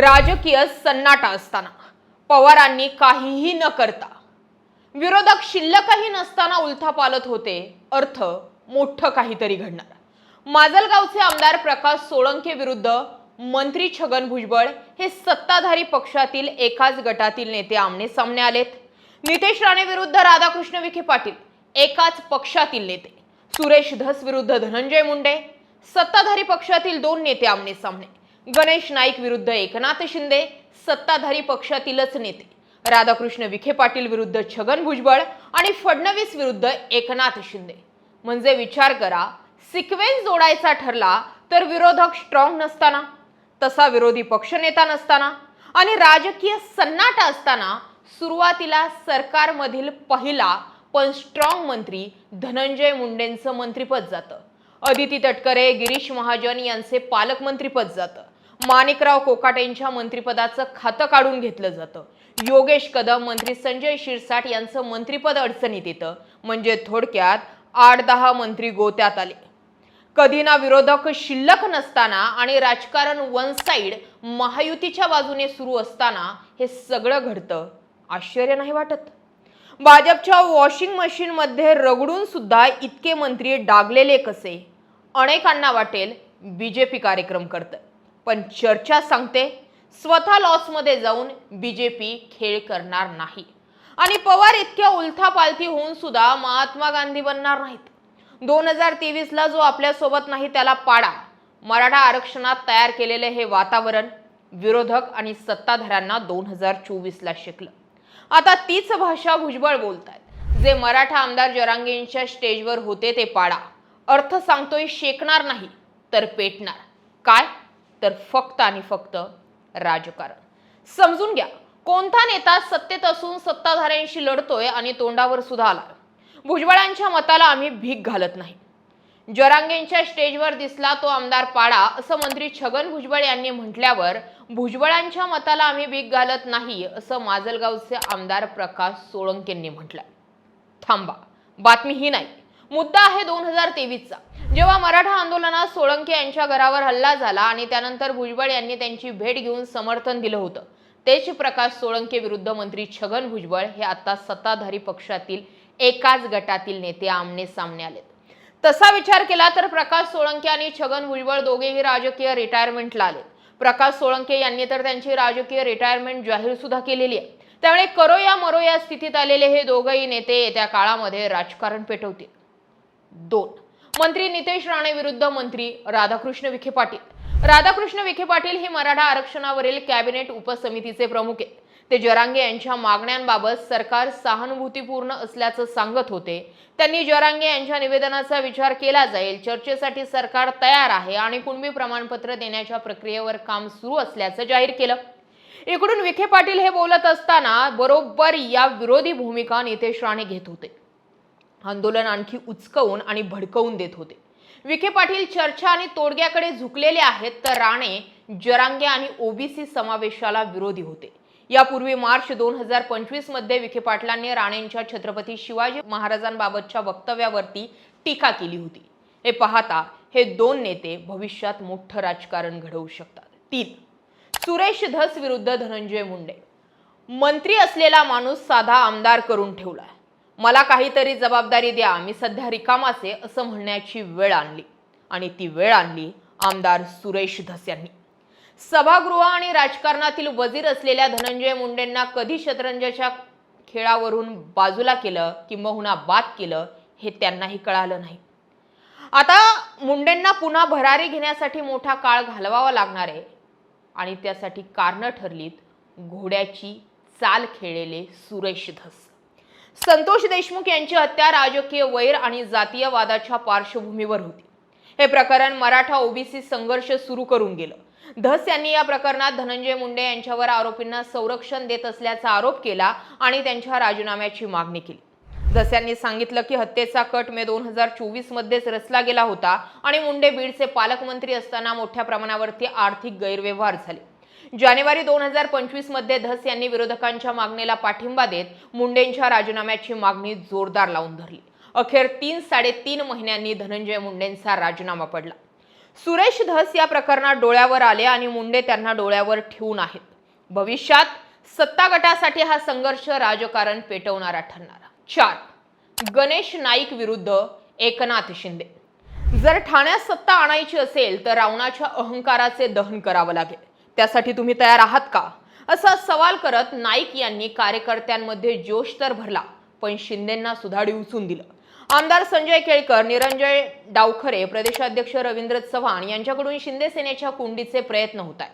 राजकीय सन्नाटा असताना. पवारांनी काहीही न करता विरोधक शिल्लकही नसताना उलथापालत होते अर्थ मोठं काहीतरी घडणार. माजलगावचे आमदार प्रकाश सोळंके विरुद्ध मंत्री छगन भुजबळ हे सत्ताधारी पक्षातील एकाच गटातील नेते आमने सामने आलेत. नितेश राणे विरुद्ध राधाकृष्ण विखे पाटील एकाच पक्षातील नेते. सुरेश धस विरुद्ध धनंजय मुंडे सत्ताधारी पक्षातील दोन नेते आमने सामने. गणेश नाईक विरुद्ध एकनाथ शिंदे सत्ताधारी पक्षातीलच नेते. राधाकृष्ण विखे पाटील विरुद्ध छगन भुजबळ आणि फडणवीस विरुद्ध एकनाथ शिंदे. म्हणजे विचार करा सिक्वेन्स जोडायचा ठरला तर विरोधक स्ट्रॉंग नसताना तसा विरोधी पक्षनेता नसताना आणि राजकीय सन्नाटा असताना सुरुवातीला सरकारमधील पहिला पण स्ट्रॉंग मंत्री धनंजय मुंडेंचं मंत्रिपद जातं. अदिती तटकरे गिरीश महाजन यांचे पालकमंत्रीपद जातं. माणिकराव कोकाटेंच्या मंत्रिपदाचं खातं काढून घेतलं जातं. योगेश कदम मंत्री संजय शिरसाट यांचं मंत्रिपद अडचणीत येतं. म्हणजे थोडक्यात आठ दहा मंत्री गोत्यात आले. कधी ना विरोधक शिल्लक नसताना आणि राजकारण वन साईड महायुतीच्या बाजूने सुरू असताना हे सगळं घडतं. आश्चर्य नाही वाटत? भाजपच्या वॉशिंग मशीनमध्ये रगडून सुद्धा इतके मंत्री डागलेले कसे? अनेकांना वाटेल बीजेपी कार्यक्रम करतं पण चर्चा सांगते स्वतः लॉसमध्ये जाऊन बी जे पी खेळ करणार नाही. आणि पवार इतक्या उलथापालथी होऊन सुद्धा महात्मा गांधी बनणार नाहीत. दोन हजार तेवीसला जो आपल्यासोबत नाही त्याला पाडा. मराठा आरक्षणात तयार केलेले हे वातावरण विरोधक आणि सत्ताधाऱ्यांना दोन हजार चोवीसला शिकलं. आता तीच भाषा भुजबळ बोलतात जे मराठा आमदार जरांगेंच्या स्टेजवर होते ते पाडा. अर्थ सांगतोय शेकणार नाही तर पेटणार. काय? तर फक्त आणि फक्त राजकारण. समजून घ्या कोणता नेता सत्तेत असून सत्ताधाऱ्यांशी लढतोय आणि तोंडावर सुद्धा आला भुजबळांच्या मताला आम्ही भीक घालत नाही. जरांगेंच्या स्टेजवर दिसला तो आमदार पाडा असं मंत्री छगन भुजबळ यांनी म्हटल्यावर भुजबळांच्या मताला आम्ही भीक घालत नाही असं माजलगावचे आमदार प्रकाश सोळंकेंनी म्हटलं थांबा बातमी ही नाही. मुद्दा आहे दोन हजार तेवीसचा. जेव्हा मराठा आंदोलनात सोळंके यांच्या घरावर हल्ला झाला आणि त्यानंतर भुजबळ यांनी त्यांची भेट घेऊन समर्थन दिलं होतं. तेच प्रकाश सोळंके विरुद्ध मंत्री छगन भुजबळ हे आता सत्ताधारी पक्षातील एकाच गटातील नेते आमने सामने आले तसा विचार केला तर प्रकाश सोळंके आणि छगन भुजबळ दोघेही राजकीय रिटायरमेंटला आले प्रकाश सोळंके यांनी तर त्यांची राजकीय रिटायरमेंट जाहीर सुद्धा केलेली आहे. त्यामुळे करो या मरो या स्थितीत आलेले हे दोघंही नेते येत्या काळामध्ये राजकारण पेटवतील. दोन. मंत्री नितेश राणे विरुद्ध मंत्री राधाकृष्ण विखे पाटील. राधाकृष्ण विखे पाटील हे मराठा आरक्षणावरील कॅबिनेट उपसमितीचे प्रमुख आहेत. ते जरांगे यांच्या मागण्यांबाबत सरकार सहानुभूतीपूर्ण असल्याचं सांगत होते. त्यांनी जरांगे यांच्या निवेदनाचा विचार केला जाईल चर्चेसाठी सरकार तयार आहे आणि कुणबी प्रमाणपत्र देण्याच्या प्रक्रियेवर काम सुरू असल्याचं जाहीर केलं. इकडून विखे पाटील हे बोलत असताना बरोबर या विरोधी भूमिका नितेश राणे घेत होते. आंदोलन आणखी उचकवून आणि भडकवून देत होते. विखे पाटील चर्चा आणि तोडग्याकडे झुकलेले आहेत तर राणे जरांगे आणि ओबीसी समावेशाला विरोधी होते. यापूर्वी मार्च दोन हजार पंचवीसमध्ये विखे पाटलांनी राणेंच्या छत्रपती शिवाजी महाराजांबाबतच्या वक्तव्यावरती टीका केली होती. हे पाहता हे दोन नेते भविष्यात मोठं राजकारण घडवू शकतात. तीन सुरेश धस विरुद्ध धनंजय मुंडे. मंत्री असलेला माणूस साधा आमदार करून ठेवला मला काहीतरी जबाबदारी द्या मी सध्या रिकामाचे असं म्हणण्याची वेळ आणली. आणि ती वेळ आणली आमदार सुरेश धस यांनी. सभागृह आणि राजकारणातील वजीर असलेल्या धनंजय मुंडेंना कधी शतरंजाच्या खेळावरून बाजूला केलं किंबहुना बाद केलं हे त्यांनाही कळालं नाही. आता मुंडेंना पुन्हा भरारी घेण्यासाठी मोठा काळ घालवावा लागणार आहे. आणि त्यासाठी कारणं ठरलीत घोड्याची चाल खेळलेले सुरेश धस. संतोष देशमुख यांची हत्या राजकीय वैर आणि जातीयवादाच्या पार्श्वभूमीवर होती. हे प्रकरण मराठा ओबीसी संघर्ष सुरू करून गेलं. धस यांनी या प्रकरणात धनंजय मुंडे यांच्यावर आरोपींना संरक्षण देत असल्याचा आरोप केला आणि त्यांच्या राजीनाम्याची मागणी केली. धस यांनी सांगितलं की हत्येचा कट मे दोन हजार चोवीस मध्येच रचला गेला होता आणि मुंडे बीडचे पालकमंत्री असताना मोठ्या प्रमाणावरती आर्थिक गैरव्यवहार झाले. जानेवारी दोन हजार पंचवीसमध्ये धस यांनी विरोधकांच्या मागणीला पाठिंबा देत मुंडेंच्या राजीनाम्याची मागणी जोरदार लावून धरली. अखेर तीन साडेतीन महिन्यांनी धनंजय मुंडेंचा राजीनामा पडला. सुरेश धस या प्रकरणात डोळ्यावर आले आणि मुंडे त्यांना डोळ्यावर ठेवून आहेत. भविष्यात सत्ता गटासाठी हा संघर्ष राजकारण पेटवणारा ठरणार. चार. गणेश नाईक विरुद्ध एकनाथ शिंदे. जर ठाण्यात सत्ता आणायची असेल तर रावणाच्या अहंकाराचे दहन करावं लागेल. त्यासाठी तुम्ही तयार आहात का? असा सवाल करत नाईक यांनी कार्यकर्त्यांमध्ये जोश तर भरला पण शिंदेंना सुधाडी उचून दिलं. आमदार संजय केळकर निरंजय डावखरे प्रदेशाध्यक्ष रवींद्र चव्हाण यांच्याकडून शिंदे सेनेच्या कुंडीचे प्रयत्न होत आहेत.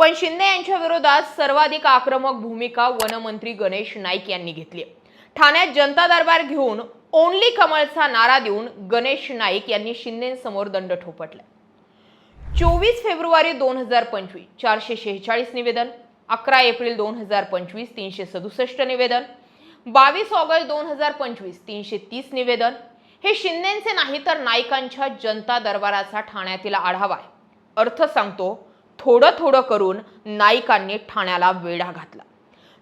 पण शिंदे यांच्या विरोधात सर्वाधिक आक्रमक भूमिका वनमंत्री गणेश नाईक यांनी घेतली ठाण्यात जनता दरबार घेऊन ओनली कमळचा नारा देऊन गणेश नाईक यांनी शिंदेसमोर दंड ठोपटला चोवीस फेब्रुवारी दोन हजार पंचवीस चारशे शेहेचाळीस निवेदन अकरा एप्रिल दोन हजार पंचवीस तीनशे सदुसष्ट निवेदन बावीस ऑगस्ट दोन हजार पंचवीस तीनशे तीस निवेदन. हे शिंदेचे नाही तर नाईकांच्या जनता दरबाराचा ठाण्यातील आढावा आहे. अर्थ सांगतो थोडं थोडं करून नाईकांनी ठाण्याला वेढा घातला.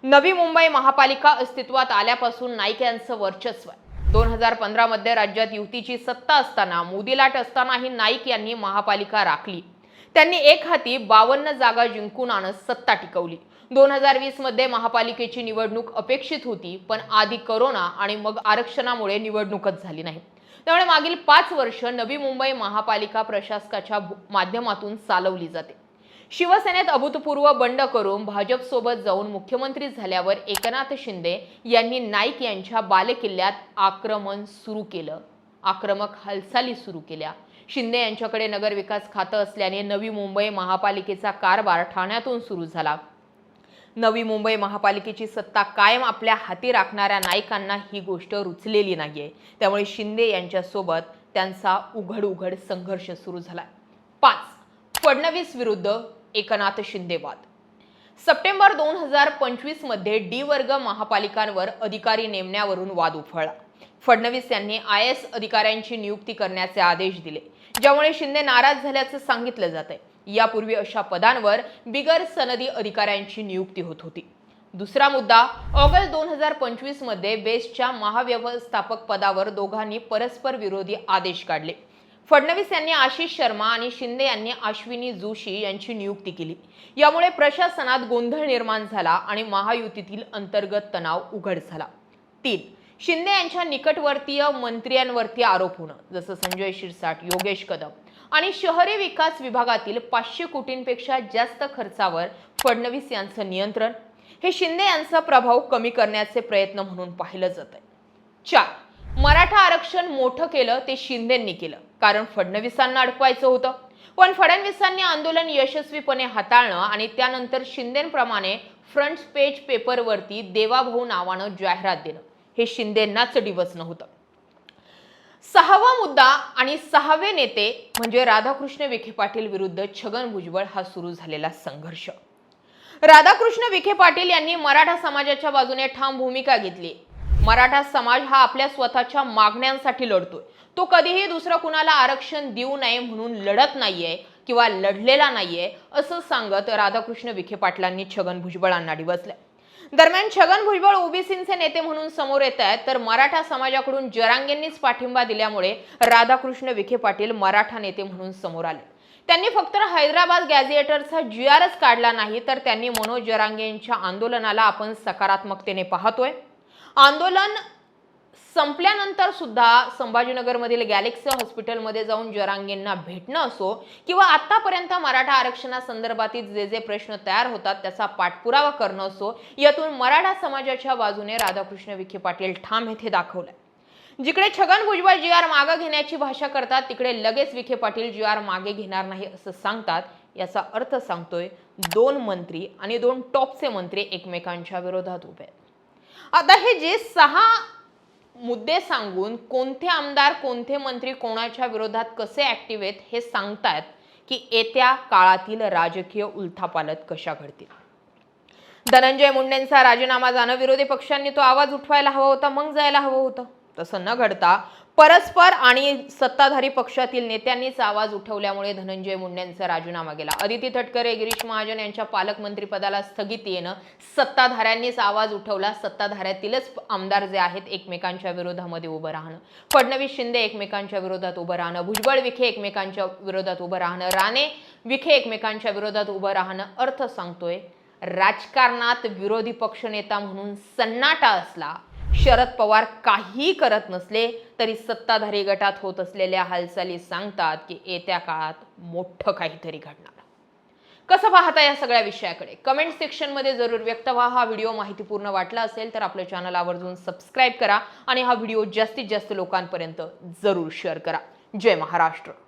नवी मुंबई महापालिका अस्तित्वात आल्यापासून नाईक यांचं वर्चस्व आहे. दोन हजार पंधरामध्ये राज्यात युतीची सत्ता असताना मोदी लाट असतानाही नाईक यांनी महापालिका राखली. त्यांनी एक हाती बावन्न जागा जिंकून आणत सत्ता टिकवली. दोन हजार वीसमध्ये महापालिकेची निवडणूक अपेक्षित होती पण आधी करोना आणि मग आरक्षणामुळे निवडणूकच झाली नाही. त्यामुळे मागील पाच वर्ष नवी मुंबई महापालिका प्रशासकाच्या भू- माध्यमातून चालवली जाते. शिवसेनेत अभूतपूर्व बंड करून भाजपसोबत जाऊन मुख्यमंत्री झाल्यावर एकनाथ शिंदे यांनी नाईक यांच्या बालेकिल्ल्यात आक्रमण सुरू केलं. आक्रमक हालचाली सुरू केल्या. शिंदे यांच्याकडे नगरविकास खातं असल्याने नवी मुंबई महापालिकेचा कारभार ठाण्यातून सुरू झाला. नवी मुंबई महापालिकेची सत्ता कायम आपल्या हाती राखणाऱ्या नायकांना ही गोष्ट रुचलेली नाहीये. त्यामुळे शिंदे यांच्यासोबत त्यांचा उघड उघड संघर्ष सुरू झाला. पाच. फडणवीस विरुद्ध एकनाथ शिंदे वाद सप्टेंबर दोन हजार पंचवीसमध्ये डी वर्ग महापालिकांवर अधिकारी नेमण्यावरून वाद उफळला. फडणवीस यांनी आय एस अधिकाऱ्यांची नियुक्ती करण्याचे आदेश दिले ज्यामुळे शिंदे नाराज झाल्याचं सांगितलं जात आहे यापूर्वी अशा पदांवर बिगर सनदी अधिकाऱ्यांची नियुक्ती होत होती. दुसरा मुद्दा ऑगस्ट दोन हजार पंचवीसमध्ये बेस्टच्या महाव्यवस्थापक पदावर दोघांनी परस्पर विरोधी आदेश काढले. फडणवीस यांनी आशिष शर्मा आणि शिंदे यांनी अश्विनी जोशी यांची नियुक्ती केली. यामुळे प्रशासनात गोंधळ निर्माण झाला आणि महायुतीतील अंतर्गत तणाव उघड झाला. तीन शिंदे यांच्या निकटवर्तीय मंत्र्यांवरती आरोप होणं जसं संजय शिरसाट योगेश कदम आणि शहरी विकास विभागातील पाचशे कोटींपेक्षा जास्त खर्चावर फडणवीस यांचं नियंत्रण. हे शिंदे यांचा प्रभाव कमी करण्याचे प्रयत्न म्हणून पाहिलं जात आहे चार मराठा आरक्षण मोठं केलं ते शिंदेंनी केलं. कारण फडणवीसांना अडकवायचं होतं. पण फडणवीसांनी आंदोलन यशस्वीपणे हाताळणं आणि त्यानंतर शिंदेप्रमाणे फ्रंट पेज पेपरवरती देवाभाऊ नावानं जाहिरात देणं हे शिंदेनाच डिवचणं होतं सहावा मुद्दा आणि सहावे नेते म्हणजे राधाकृष्ण विखे पाटील विरुद्ध छगन भुजबळ हा सुरू झालेला संघर्ष. राधाकृष्ण विखे पाटील यांनी मराठा समाजाच्या बाजूने ठाम भूमिका घेतली. मराठा समाज हा आपल्या स्वतःच्या मागण्यांसाठी लढतोय. तो कधीही दुसरं कुणाला आरक्षण देऊ नये म्हणून लढत नाहीये किंवा लढलेला नाहीये असं सांगत राधाकृष्ण विखे पाटलांनी छगन भुजबळांना डिवचलंय. दरम्यान छगन भुजबळ ओबीसींचे नेते म्हणून समोर येत आहेत तर मराठा समाजाकडून जरांगेंनीच पाठिंबा दिल्यामुळे राधाकृष्ण विखे पाटील मराठा नेते म्हणून समोर आले. त्यांनी फक्त हैदराबाद गॅझिएटरचा जी आरच काढला नाही तर त्यांनी मनोज जरांगेंच्या आंदोलनाला आपण सकारात्मकतेने पाहतोय. आंदोलन संपल्यानंतर सुद्धा संभाजीनगरमधील गॅलेक्सी हॉस्पिटलमध्ये जाऊन जरांगींना भेटणं असो किंवा आतापर्यंत मराठा आरक्षणासंदर्भातील जे जे प्रश्न तयार होतात त्याचा पाठपुरावा करणं असो यातून मराठा समाजाच्या बाजूने राधाकृष्ण विखे पाटील ठाम येथे दाखवलंय. जिकडे छगन भुजबळ जी आर मागे घेण्याची भाषा करतात तिकडे लगेच विखे पाटील जी आर मागे घेणार नाही असं सांगतात याचा अर्थ सांगतोय दोन मंत्री आणि दोन टॉपचे मंत्री एकमेकांच्या विरोधात उभे आहेत. आता हे जे सहा मुद्दे सांगून कोणते आमदार कोणते मंत्री कोणाच्या विरोधात कसे ऍक्टिव्ह आहेत हे सांगतायत की येत्या काळातील राजकीय उलथापालत कशा घडतील. धनंजय मुंडेंचा राजीनामा जाणं विरोधी पक्षांनी तो आवाज उठवायला हवा होता मग जायला हवं होतं. तसं न घडता परस्पर आणि सत्ताधारी पक्षातील नेत्यांनीच आवाज उठवल्यामुळे धनंजय मुंडेंचा राजीनामा गेला. अदिती तटकरे गिरीश महाजन यांच्या पालकमंत्रीपदाला स्थगिती येणं सत्ताधाऱ्यांनीच आवाज उठवला सत्ताधाऱ्यातीलच आमदार जे आहेत एकमेकांच्या विरोधामध्ये उभं राहणं. फडणवीस शिंदे एकमेकांच्या विरोधात उभं राहणं भुजबळ विखे एकमेकांच्या विरोधात उभं राहणं राणे विखे एकमेकांच्या विरोधात उभं राहणं अर्थ सांगतोय. राजकारणात विरोधी पक्षनेता म्हणून सन्नाटा असला शरद पवार काहीही करत नसले तरी सत्ताधारी गटात होत असलेल्या हालचाली सांगतात की येत्या काळात मोठं काहीतरी घडणार. कसं पाहता या सगळ्या विषयाकडे? कमेंट सेक्शनमध्ये जरूर व्यक्त व्हा. हा व्हिडिओ माहितीपूर्ण वाटला असेल तर आपलं चॅनल आवर्जून सबस्क्राईब करा आणि हा व्हिडिओ जास्तीत जास्त लोकांपर्यंत जरूर शेअर करा. जय महाराष्ट्र.